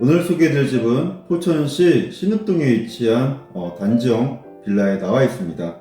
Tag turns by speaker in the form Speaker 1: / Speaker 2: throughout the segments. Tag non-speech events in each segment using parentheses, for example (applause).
Speaker 1: 오늘 소개해드릴 집은 포천시 신읍동에 위치한 어, 단지형 빌라에 나와 있습니다.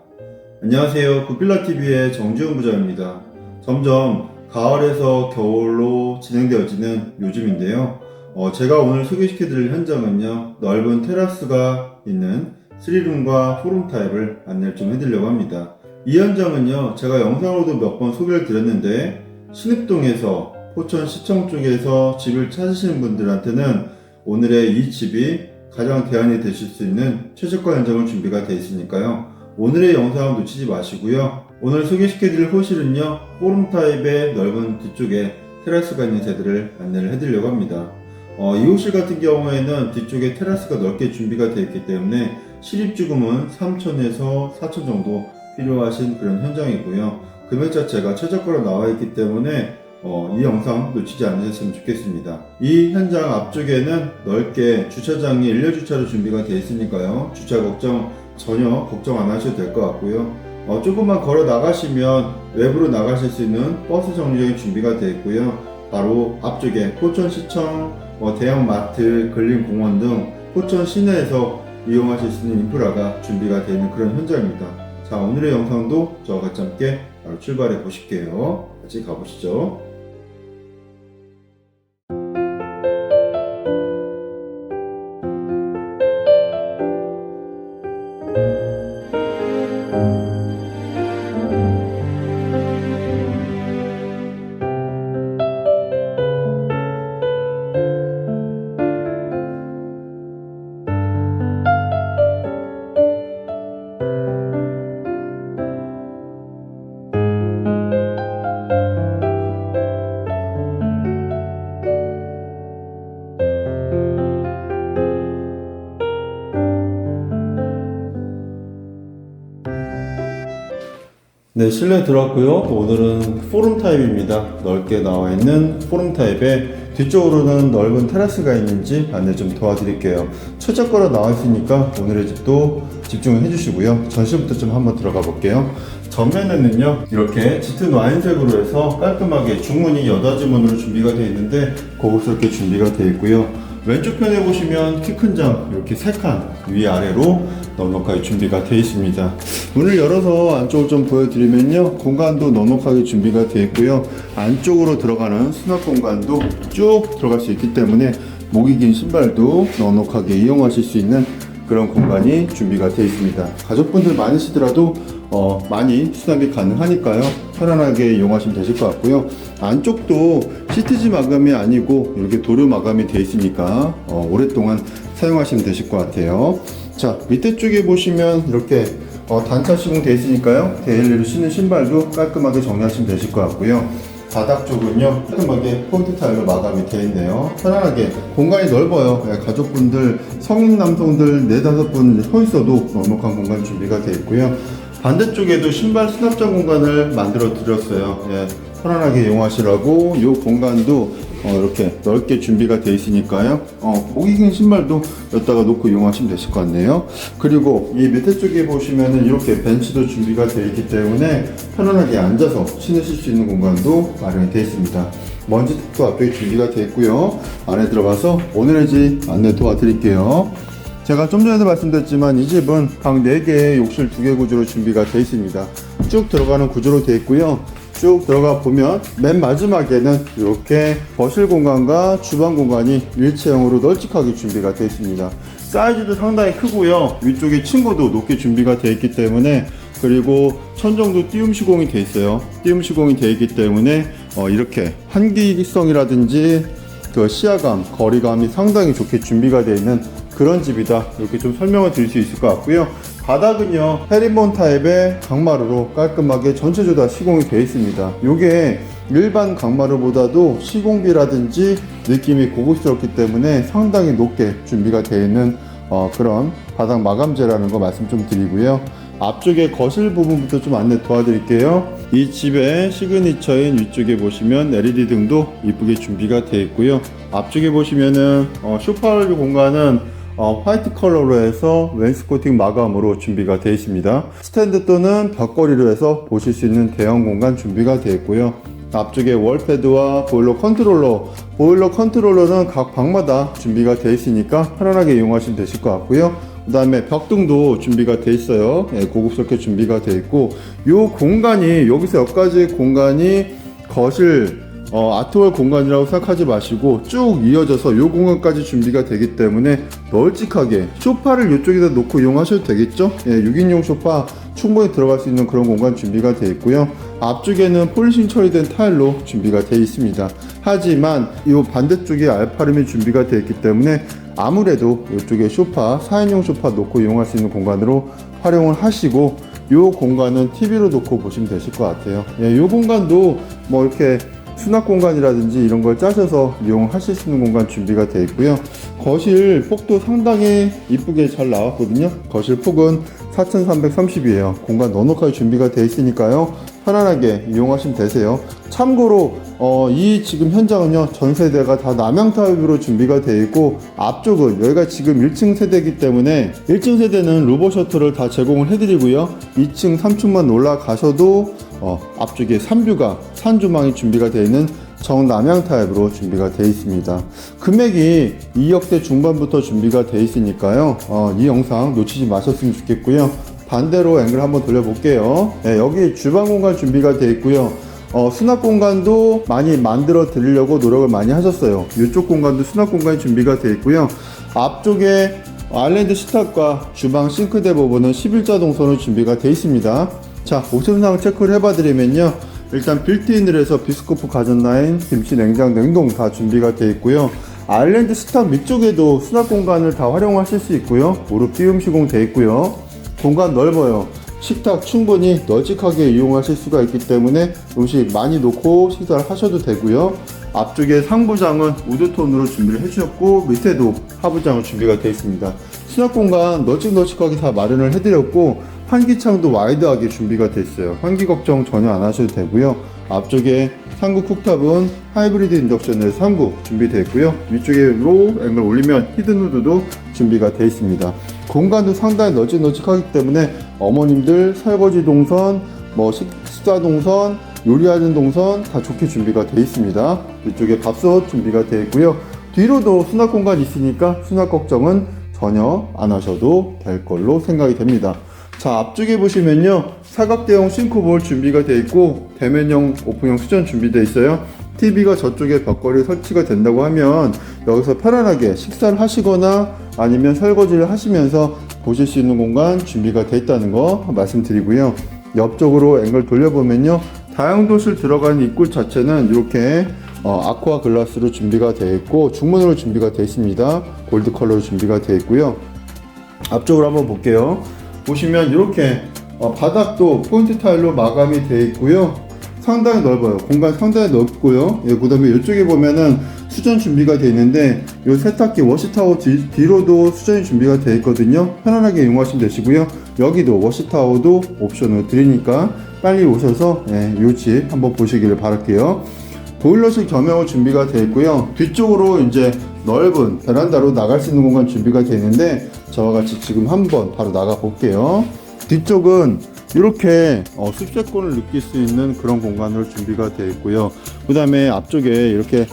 Speaker 1: 안녕하세요. 굿빌라TV의 정지훈 부장입니다. 점점 가을에서 겨울로 진행되어지는 요즘인데요. 어, 제가 오늘 소개시켜드릴 현장은요, 넓은 테라스가 있는 3룸과 4룸 타입을 안내를 좀 해드리려고 합니다. 이 현장은요, 제가 영상으로도 몇 번 소개를 드렸는데, 신읍동에서 포천시청 쪽에서 집을 찾으시는 분들한테는 오늘의 이 집이 가장 대안이 되실 수 있는 최저가 현장을 준비가 되어 있으니까요. 오늘의 영상을 놓치지 마시고요. 오늘 소개시켜드릴 호실은요, 포rum 타입의 넓은 뒤쪽에 테라스가 있는 세대를 안내를 해드리려고 합니다. 어, 이 호실 같은 경우에는 뒤쪽에 테라스가 넓게 준비가 되어 있기 때문에 실입주금은 3천에서 4천 정도 필요하신 그런 현장이고요. 금액 자체가 최저가로 나와 있기 때문에 어, 이 영상 놓치지 않으셨으면 좋겠습니다. 이 현장 앞쪽에는 넓게 주차장이 일렬주차로 준비가 되어 있으니까요. 주차 걱정 전혀 걱정 안 하셔도 될 것 같고요. 어, 조금만 걸어 나가시면 외부로 나가실 수 있는 버스 정류장이 준비가 되어 있고요. 바로 앞쪽에 포천시청, 뭐 대형 마트, 근린공원 등 포천 시내에서 이용하실 수 있는 인프라가 준비가 되어 있는 그런 현장입니다. 자, 오늘의 영상도 저와 같이 함께 바로 출발해 보실게요. 같이 가보시죠. 네, 실내 들어왔고요. 또 오늘은 포럼 타입입니다. 넓게 나와 있는 포럼 타입에 뒤쪽으로는 넓은 테라스가 있는지 안내 좀 도와드릴게요. 최저가로 나와 있으니까 오늘의 집도 집중해 주시고요. 전시부터 좀 한번 들어가 볼게요. 전면에는요, 이렇게 짙은 와인색으로 해서 깔끔하게 중문이 여닫이 문으로 준비가 되어 있는데 고급스럽게 준비가 되어 있고요. 왼쪽 편에 보시면 키큰장 이렇게 세 칸 위아래로 넉넉하게 준비가 되어 있습니다. 문을 열어서 안쪽을 좀 보여드리면요. 공간도 넉넉하게 준비가 되어 있고요. 안쪽으로 들어가는 수납 공간도 쭉 들어갈 수 있기 때문에 목이 긴 신발도 넉넉하게 이용하실 수 있는 그런 공간이 준비가 되어 있습니다. 가족분들 많으시더라도 어, 많이 수납이 가능하니까요. 편안하게 이용하시면 되실 것 같고요. 안쪽도 시트지 마감이 아니고 이렇게 도료 마감이 되어 있으니까 어, 오랫동안 사용하시면 되실 것 같아요. 자, 밑에 쪽에 보시면 이렇게 어, 단차 시공 되어 있으니까요. 데일리로 신는 신발도 깔끔하게 정리하시면 되실 것 같고요. 바닥 쪽은요 깔끔하게 폰트 타일로 마감이 되어 있네요 편안하게 공간이 넓어요 예, 가족분들 성인 남성들 네다섯 분 서 있어도 넉넉한 공간 준비가 되어 있고요 반대쪽에도 신발 수납장 공간을 만들어 드렸어요. 예, 편안하게 이용하시라고 이 공간도 어, 이렇게 넓게 준비가 되어 있으니까요. 어, 보기 긴 신발도 여기다가 놓고 이용하시면 되실 것 같네요. 그리고 이 밑에 쪽에 보시면은 이렇게 벤치도 준비가 되어 있기 때문에 편안하게 앉아서 신으실 수 있는 공간도 마련이 되어 있습니다. 먼지 턱도 앞쪽에 준비가 되어 있고요. 안에 들어가서 오늘의 집 안내 도와드릴게요 제가 좀 전에도 말씀드렸지만 이 집은 방 4개에 욕실 2개 구조로 준비가 되어 있습니다 쭉 들어가는 구조로 되어 있고요 쭉 들어가 보면 맨 마지막에는 이렇게 거실 공간과 주방 공간이 일체형으로 널찍하게 준비가 되어 있습니다. 사이즈도 상당히 크고요. 위쪽에 층고도 높게 준비가 되어 있기 때문에 그리고 천정도 띄움 시공이 되어 있어요. 띄움 시공이 되어 있기 때문에 어, 이렇게 환기성이라든지 그 시야감, 거리감이 상당히 좋게 준비가 되어 있는 그런 집이다. 이렇게 좀 설명을 드릴 수 있을 것 같고요. 바닥은요, 헤리본 타입의 강마루로 깔끔하게 전체적으로 다 시공이 되어 있습니다. 이게 일반 강마루보다도 시공비라든지 느낌이 고급스럽기 때문에 상당히 높게 준비가 되어 있는 어, 그런 바닥 마감재라는 거 말씀 좀 드리고요. 앞쪽에 거실 부분부터 좀 안내 도와드릴게요. 이 집의 시그니처인 위쪽에 보시면 LED 등도 이쁘게 준비가 되어 있고요. 앞쪽에 보시면은 어, 쇼파 공간은 어, 화이트 컬러로 해서 웬스 코팅 마감으로 준비가 되어 있습니다. 스탠드 또는 벽걸이로 해서 보실 수 있는 대형 공간 준비가 되어 있고요. 앞쪽에 월패드와 보일러 컨트롤러 보일러 컨트롤러는 각 방마다 준비가 되어 있으니까 편안하게 이용하시면 되실 것 같고요 그 다음에 벽등도 준비가 돼 있어요 예, 고급스럽게 준비가 되어 있고 요 공간이 여기서 여기까지 공간이 거실 어, 아트월 공간이라고 생각하지 마시고 쭉 이어져서 요 공간까지 준비가 되기 때문에 널찍하게 소파를 이쪽에다 놓고 이용하셔도 되겠죠? 예, 6인용 소파 충분히 들어갈 수 있는 그런 공간 준비가 되어 있고요. 앞쪽에는 폴리싱 처리된 타일로 준비가 되어 있습니다. 하지만 이 반대쪽에 알파룸이 준비가 되어 있기 때문에 아무래도 이쪽에 소파, 4인용 소파 놓고 이용할 수 있는 공간으로 활용을 하시고 이 공간은 TV로 놓고 보시면 되실 것 같아요. 예, 이 공간도 뭐 이렇게 수납 공간이라든지 이런 걸 짜셔서 이용하실 수 있는 공간 준비가 되어 있고요. 거실 폭도 상당히 이쁘게 잘 나왔거든요. 거실 폭은 4330이에요. 공간 넉넉하게 준비가 되어 있으니까요. 편안하게 이용하시면 되세요. 참고로 어, 이 지금 현장은요 전 세대가 다 남양 타입으로 준비가 되어 있고 앞쪽은 여기가 지금 1층 세대이기 때문에 1층 세대는 로버 셔터를 다 제공을 해드리고요 2층 3층만 올라가셔도 어, 앞쪽에 산뷰가 산주망이 준비가 되어 있는 정남향 타입으로 준비가 되어 있습니다. 금액이 2억대 중반부터 준비가 되어 있으니까요. 어, 이 영상 놓치지 마셨으면 좋겠고요. 반대로 앵글 한번 돌려볼게요. 네, 여기 주방 공간 준비가 되어 있고요. 어, 수납 공간도 많이 만들어 드리려고 노력을 많이 하셨어요. 이쪽 공간도 수납 공간이 준비가 되어 있고요. 앞쪽에 아일랜드 식탁과 주방 싱크대 부분은 11자 동선으로 준비가 되어 있습니다. 자, 옵션상 체크를 해봐 드리면요. 일단 빌트인을 해서 비스코프 가전 라인, 김치 냉장, 냉동 다 준비가 되어 있고요. 아일랜드 식탁 밑쪽에도 수납 공간을 다 활용하실 수 있고요. 무릎 띄움 시공 되어 있고요. 공간 넓어요. 식탁 충분히 널찍하게 이용하실 수가 있기 때문에 음식 많이 놓고 식사를 하셔도 되고요. 앞쪽에 상부장은 우드톤으로 준비를 해주셨고 밑에도 하부장으로 준비가 되어 있습니다. 수납 공간 널찍널찍하게 다 마련을 해드렸고 환기창도 와이드하게 준비가 되어 있어요. 환기 걱정 전혀 안 하셔도 되고요. 앞쪽에 상구 쿡탑은 하이브리드 인덕션을 3구 준비되어 있고요. 위쪽에 로 앵글 올리면 히든 후드도 준비가 되어 있습니다. 공간도 상당히 널찍널찍하기 때문에 어머님들 설거지 동선, 뭐 식, 식사 동선, 요리하는 동선 다 좋게 준비가 되어 있습니다. 이쪽에 밥솥 준비가 되어 있고요. 뒤로도 수납 공간이 있으니까 수납 걱정은 전혀 안 하셔도 될 걸로 생각이 됩니다. 자 앞쪽에 보시면요. 사각대형 싱크볼 준비가 되어 있고 대면형 오픈형 수전 준비되어 있어요. TV가 저쪽에 벽걸이 설치가 된다고 하면 여기서 편안하게 식사를 하시거나 아니면 설거지를 하시면서 보실 수 있는 공간 준비가 되어 있다는 거 말씀드리고요. 옆쪽으로 앵글 돌려보면요. 다용도실 들어가는 입구 자체는 이렇게 어, 아쿠아 글라스로 준비가 되어 있고 중문으로 준비가 되어 있습니다. 골드 컬러로 준비가 되어 있고요. 앞쪽으로 한번 볼게요 보시면 이렇게 어, 바닥도 포인트 타일로 마감이 되어 있고요. 상당히 넓어요. 공간 상당히 넓고요. 예, 그 다음에 이쪽에 보면은 수전 준비가 되어 있는데 이 세탁기 워시타워 뒤, 뒤로도 수전이 준비가 되어 있거든요. 편안하게 이용하시면 되시고요. 여기도 워시타워도 옵션을 드리니까 빨리 오셔서 예, 이집 한번 보시기를 바랄게요. 보일러실 겸용으로 준비가 되어 있고요. 뒤쪽으로 이제 넓은 베란다로 나갈 수 있는 공간 준비가 되어 있는데 저와 같이 지금 한번 바로 나가 볼게요. 뒤쪽은 이렇게 어, 습세권을 느낄 수 있는 그런 공간으로 준비가 되어 있고요. 그 다음에 앞쪽에 이렇게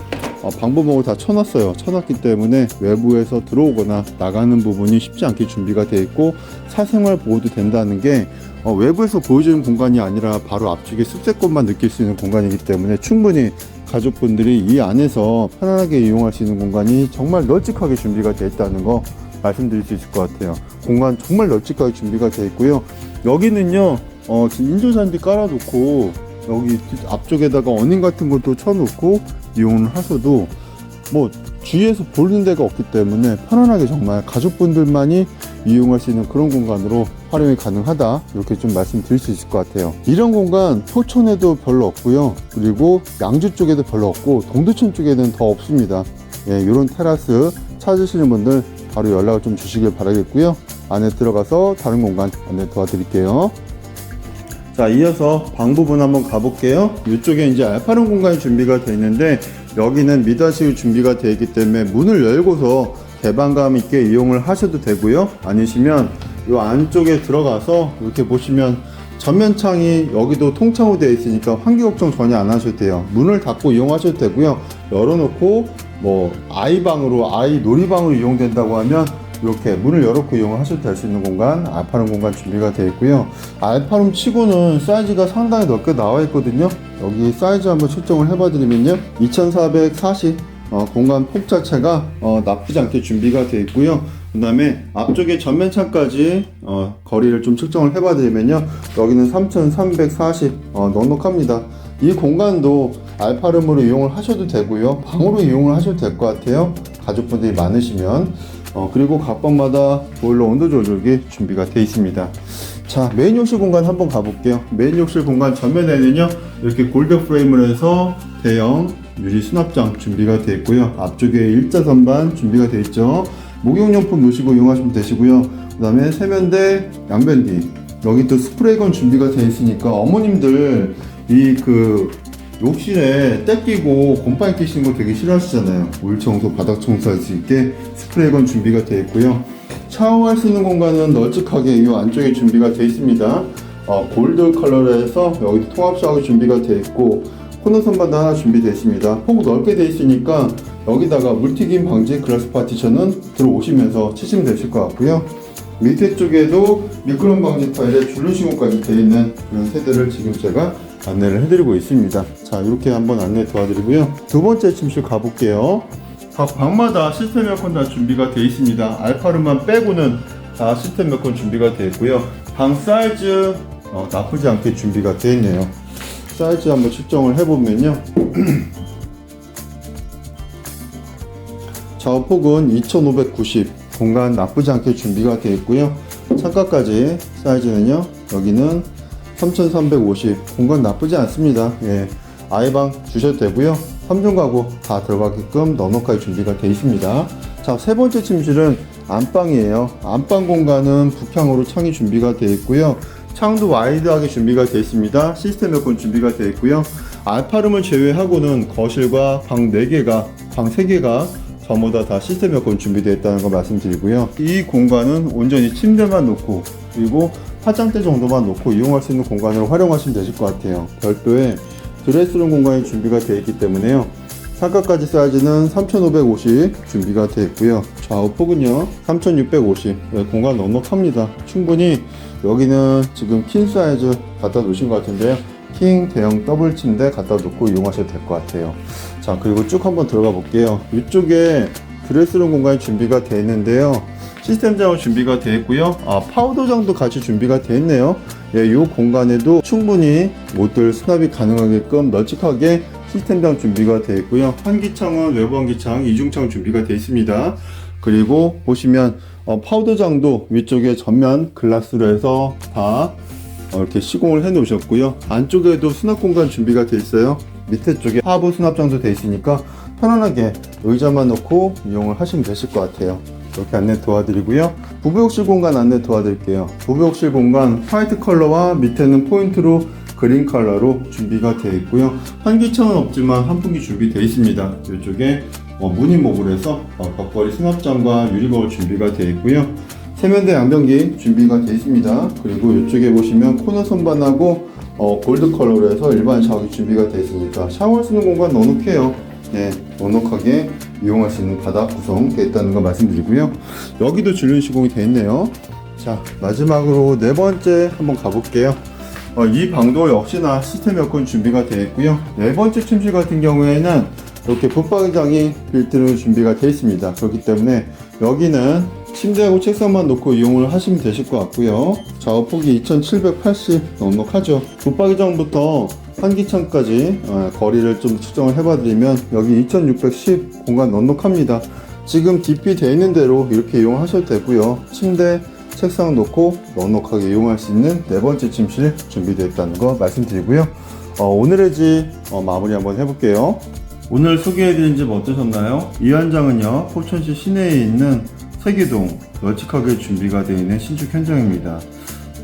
Speaker 1: 어, 방범목을 다 쳐놨어요. 쳐놨기 때문에 외부에서 들어오거나 나가는 부분이 쉽지 않게 준비가 되어 있고 사생활 보호도 된다는 게 어, 외부에서 보여주는 공간이 아니라 바로 앞쪽에 습세권만 느낄 수 있는 공간이기 때문에 충분히 가족분들이 이 안에서 편안하게 이용할 수 있는 공간이 정말 널찍하게 준비가 되어 있다는 거 말씀드릴 수 있을 것 같아요. 공간 정말 널찍하게 준비가 되어 있고요. 여기는요, 어, 인조잔디 깔아놓고 여기 뒤- 앞쪽에다가 어닝 같은 것도 쳐놓고 이용을 하셔도 뭐 주위에서 보는 데가 없기 때문에 편안하게 정말 가족분들만이 이용할 수 있는 그런 공간으로 활용이 가능하다. 이렇게 좀 말씀드릴 수 있을 것 같아요. 이런 공간 포천에도 별로 없고요. 그리고 양주 쪽에도 별로 없고 동두천 쪽에는 더 없습니다. 예, 이런 테라스 찾으시는 분들 바로 연락을 좀 주시길 바라겠고요. 안에 들어가서 다른 공간 안내 도와드릴게요. 자, 이어서 방 부분 한번 가볼게요. 이쪽에 이제 알파룸 공간이 준비가 되어 있는데 여기는 미닫이로 준비가 되어 있기 때문에 문을 열고서 개방감 있게 이용을 하셔도 되고요. 아니시면 이 안쪽에 들어가서 이렇게 보시면 전면 창이 여기도 통창으로 되어 있으니까 환기 걱정 전혀 안 하셔도 돼요. 문을 닫고 이용하셔도 되고요. 열어놓고 뭐 아이방으로 아이 놀이방으로 이용된다고 하면 이렇게 문을 열어놓고 이용하셔도 될 수 있는 공간 알파룸 공간 준비가 되어 있고요. 알파룸 치고는 사이즈가 상당히 넓게 나와 있거든요. 여기 사이즈 한번 측정을 해봐드리면요. 2440 어, 공간 폭 자체가 어, 나쁘지 않게 준비가 되어 있고요. 그 다음에 앞쪽에 전면창까지 어, 거리를 좀 측정을 해봐드리면요. 여기는 3340 어, 넉넉합니다. 이 공간도 알파룸으로 이용을 하셔도 되고요. 방으로 이용을 하셔도 될 것 같아요. 가족분들이 많으시면. 어, 그리고 각 방마다 보일러 온도 조절기 준비가 되어 있습니다. 자, 메인 욕실 공간 한번 가볼게요. 메인 욕실 공간 전면에는요, 이렇게 골드 프레임을 해서 대형 유리 수납장 준비가 되어 있고요. 앞쪽에 일자 선반 준비가 되어 있죠. 목욕용품 놓으시고 이용하시면 되시고요. 그 다음에 세면대, 양변기. 여기 또 스프레이건 준비가 되어 있으니까 어머님들 이 그 욕실에 때 끼고 곰팡이 끼시는 거 되게 싫어하시잖아요. 물 청소, 바닥 청소할 수 있게 스프레이건 준비가 되어 있고요. 샤워할 수 있는 공간은 널찍하게 이 안쪽에 준비가 되어 있습니다. 어, 골드 컬러로 해서 여기 통합 샤워 준비가 되어 있고 코너 선반도 하나 준비되어 있습니다. 폭 넓게 되어 있으니까 여기다가 물튀김 방지 글라스 파티션은 들어오시면서 치시면 되실 것 같고요. 밑에 쪽에도 미끄럼 방지 타일에 줄눈 시공까지 되어 있는 그런 세대를 지금 제가 안내를 해드리고 있습니다. 자, 이렇게 한번 안내 도와드리고요. 두 번째 침실 가볼게요. 각 방마다 시스템 에어컨 다 준비가 되어 있습니다. 알파룸만 빼고는 다 시스템 에어컨 준비가 되어 있고요. 방 사이즈 어, 나쁘지 않게 준비가 되어 있네요. 사이즈 한번 측정을 해보면요. (clears throat) 좌우폭은 2590 공간 나쁘지 않게 준비가 되어 있고요. 창가까지 사이즈는요 여기는 3350 공간 나쁘지 않습니다. 예. 아이방 주셔도 되고요. 3중 가구 다 들어가게끔 넉넉하게 준비가 되어 있습니다. 자 세 번째 침실은 안방이에요. 안방 공간은 북향으로 창이 준비가 되어 있고요. 창도 와이드하게 준비가 되어 있습니다. 시스템 에어컨 준비가 되어 있고요. 알파룸을 제외하고는 거실과 방 4개가 방 3개가 전부 다, 다 시스템 에어컨 준비되어 있다는 거 말씀드리고요. 이 공간은 온전히 침대만 놓고 그리고 화장대 정도만 놓고 이용할 수 있는 공간으로 활용하시면 되실 것 같아요. 별도의 드레스룸 공간이 준비가 되어 있기 때문에요. 상가까지 사이즈는 3550 준비가 되어 있고요. 좌우 폭은요 3650 네, 공간 넉넉합니다. 충분히 여기는 지금 킹 사이즈 갖다 놓으신 것 같은데요. 킹 대형 더블 침대 갖다 놓고 이용하셔도 될 것 같아요. 자 그리고 쭉 한번 들어가 볼게요. 이쪽에 드레스룸 공간이 준비가 되어 있는데요. 시스템 장은 준비가 되어 있고요. 아 파우더장도 같이 준비가 되어 있네요. 예, 이 공간에도 충분히 모듈 수납이 가능하게끔 널찍하게 시스템장 준비가 되어 있고요. 환기창은 외부 환기창 이중창 준비가 되어 있습니다. 그리고 보시면 어, 파우더장도 위쪽에 전면 글라스로 해서 다 어, 이렇게 시공을 해 놓으셨고요. 안쪽에도 수납 공간 준비가 되어 있어요 밑에 쪽에 하부 수납장도 되어 있으니까 편안하게 의자만 놓고 이용을 하시면 되실 것 같아요. 이렇게 안내 도와드리고요. 부부욕실 공간 안내 도와드릴게요. 부부욕실 공간 화이트 컬러와 밑에는 포인트로 그린 컬러로 준비가 되어 있고요. 환기창은 없지만 환풍기 준비되어 있습니다. 이쪽에 어, 무늬목을 해서 어, 벽걸이 수납장과 유리거울 준비가 되어 있고요. 세면대 양변기 준비가 되어 있습니다. 그리고 이쪽에 보시면 코너 선반하고 어, 골드 컬러로 해서 일반 샤워기 준비가 되어 있으니까 샤워할 수 있는 공간 넉넉해요. 네, 넉넉하게 이용할 수 있는 바닥 구성 되어 있다는 거 말씀드리고요. 여기도 줄눈 시공이 되어 있네요. 자, 마지막으로 네 번째 한번 가볼게요. 어, 이 방도 역시나 시스템 에어컨 준비가 되어 있고요. 네 번째 침실 같은 경우에는 이렇게 붙박이장이 빌트로 준비가 되어 있습니다. 그렇기 때문에 여기는 침대하고 책상만 놓고 이용을 하시면 되실 것 같고요. 좌우폭이 2780 넉넉하죠. 붙박이장부터 환기창까지 어, 거리를 좀 측정을 해봐드리면 여기 2610 공간 넉넉합니다. 지금 DP 되어 있는 대로 이렇게 이용하셔도 되고요. 침대, 책상 놓고 넉넉하게 이용할 수 있는 네 번째 침실 준비되어 있다는 거 말씀드리고요. 어, 오늘의 집 어, 마무리 한번 해볼게요. 오늘 소개해드린 집 어떠셨나요? 이 현장은요 포천시 시내에 있는 세계동 널찍하게 준비가 되어 있는 신축 현장입니다.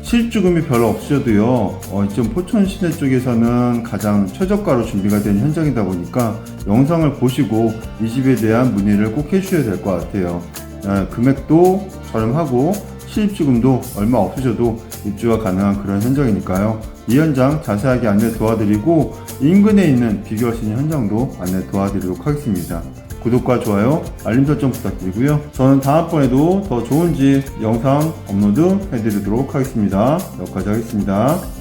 Speaker 1: 실주금이 별로 없으셔도요 어, 지금 포천 시내 쪽에서는 가장 최저가로 준비가 된 현장이다 보니까 영상을 보시고 이 집에 대한 문의를 꼭 해주셔야 될 것 같아요. 아, 금액도 저렴하고 실입주금도 얼마 없으셔도 입주가 가능한 그런 현장이니까요. 이 현장 자세하게 안내 도와드리고 인근에 있는 있는 현장도 안내 도와드리도록 하겠습니다. 구독과 좋아요, 알림 설정 부탁드리고요. 저는 다음번에도 더 좋은 집 영상 업로드 해드리도록 하겠습니다. 여기까지 하겠습니다.